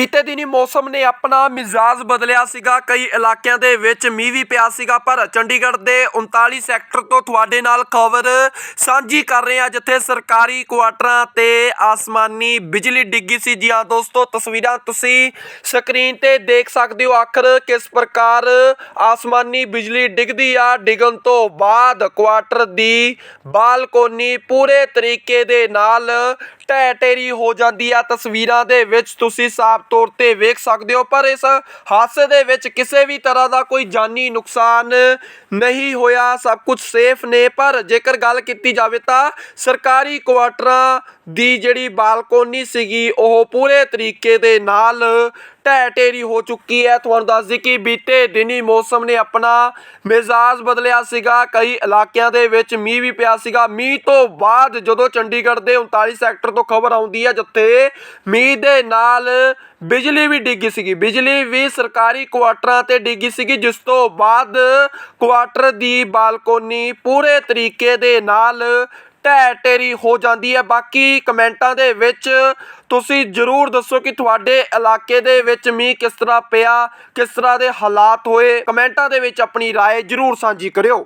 ਬੀਤੇ ਦਿਨੀ ਮੌਸਮ ਨੇ ਆਪਣਾ ਮਿਜ਼ਾਜ ਬਦਲਿਆ ਸੀਗਾ। ਕਈ ਇਲਾਕਿਆਂ ਦੇ ਵਿੱਚ ਮੀਂਹ ਵੀ ਪਿਆ ਸੀਗਾ, ਪਰ ਚੰਡੀਗੜ੍ਹ ਦੇ 39 ਸੈਕਟਰ ਤੋਂ ਤੁਹਾਡੇ ਨਾਲ ਖਬਰ ਸਾਂਝੀ ਕਰ ਰਹੇ ਹਾਂ, ਜਿੱਥੇ ਸਰਕਾਰੀ ਕੁਆਟਰਾਂ ਤੇ ਆਸਮਾਨੀ ਬਿਜਲੀ ਡਿੱਗੀ ਸੀ। ਜੀ ਹਾਂ ਦੋਸਤੋ, ਤਸਵੀਰਾਂ ਤੁਸੀਂ ਸਕਰੀਨ ਤੇ ਦੇਖ ਸਕਦੇ ਹੋ, ਆਖਰ ਕਿਸ ਪ੍ਰਕਾਰ ਆਸਮਾਨੀ ਬਿਜਲੀ ਡਿੱਗਦੀ ਆ। ਡਿੱਗਣ ਤੋਂ ਬਾਅਦ ਕੁਆਟਰ ਦੀ ਬਾਲਕੋਨੀ ਪੂਰੇ ਤਰੀਕੇ ਦੇ ਨਾਲ ਢਹਿ ਢੇਰੀ ਹੋ ਜਾਂਦੀ ਆ। ਤਸਵੀਰਾਂ ਦੇ ਵਿੱਚ ਤੁਸੀਂ ਸਾਫ਼ ਤੌਰ ਤੇ ਵੇਖ ਸਕਦੇ ਹੋ, ਪਰ ਇਸ ਹਾਦਸੇ ਦੇ ਵਿੱਚ ਕਿਸੇ ਵੀ ਤਰ੍ਹਾਂ ਦਾ ਕੋਈ ਜਾਨੀ ਨੁਕਸਾਨ ਨਹੀਂ ਹੋਇਆ, ਸਭ ਕੁਝ ਸੇਫ ਨੇ। ਪਰ ਜੇਕਰ ਗੱਲ ਕੀਤੀ ਜਾਵੇ ਤਾਂ ਸਰਕਾਰੀ ਕੁਆਟਰਾਂ ਦੀ ਜਿਹੜੀ ਬਾਲਕੋਨੀ ਸੀਗੀ, ਉਹ ਪੂਰੇ ਤਰੀਕੇ ਦੇ ਨਾਲ ਢਹਿ ਢੇਰੀ ਹੋ ਚੁੱਕੀ ਹੈ। ਤੁਹਾਨੂੰ ਦੱਸ ਦਈਏ ਕਿ ਬੀਤੇ ਦਿਨੀ ਮੌਸਮ ਨੇ ਆਪਣਾ ਮਿਜ਼ਾਜ ਬਦਲਿਆ ਸੀਗਾ। ਕਈ ਇਲਾਕਿਆਂ ਦੇ ਵਿੱਚ ਮੀਂਹ ਵੀ ਪਿਆ ਸੀਗਾ। ਮੀਂਹ ਤੋਂ ਬਾਅਦ ਜਦੋਂ ਚੰਡੀਗੜ੍ਹ ਦੇ 39 ਸੈਕਟਰ ਤੋਂ ਖਬਰ ਆਉਂਦੀ ਹੈ, ਜਿੱਥੇ ਮੀਂਹ ਦੇ ਨਾਲ ਬਿਜਲੀ ਵੀ ਡਿੱਗੀ ਸੀਗੀ। ਬਿਜਲੀ ਵੀ ਸਰਕਾਰੀ ਕੁਆਟਰਾਂ ਤੇ ਡਿੱਗੀ ਸੀਗੀ। ਜਿਸ ਤੋਂ ਬਾਅਦ ਕੁਆਟਰ ਦੀ ਬਾਲਕੋਨੀ ਪੂਰੇ ਤਰੀਕੇ ਦੇ ਨਾਲ ਢਹਿ ਢੇਰੀ ਹੋ ਜਾਂਦੀ ਹੈ ਬਾਕੀ ਕਮੈਂਟਾਂ ਦੇ ਵਿੱਚ ਤੁਸੀਂ ਜਰੂਰ ਦੱਸੋ ਕਿ ਤੁਹਾਡੇ ਇਲਾਕੇ ਦੇ ਵਿੱਚ ਮੀਂਹ ਕਿਸ ਤਰ੍ਹਾਂ ਪਿਆ ਕਿਸ ਤਰ੍ਹਾਂ ਦੇ ਹਾਲਾਤ ਹੋਏ ਕਮੈਂਟਾਂ ਦੇ ਵਿੱਚ ਆਪਣੀ رائے ਜਰੂਰ ਸਾਂਝੀ ਕਰਿਓ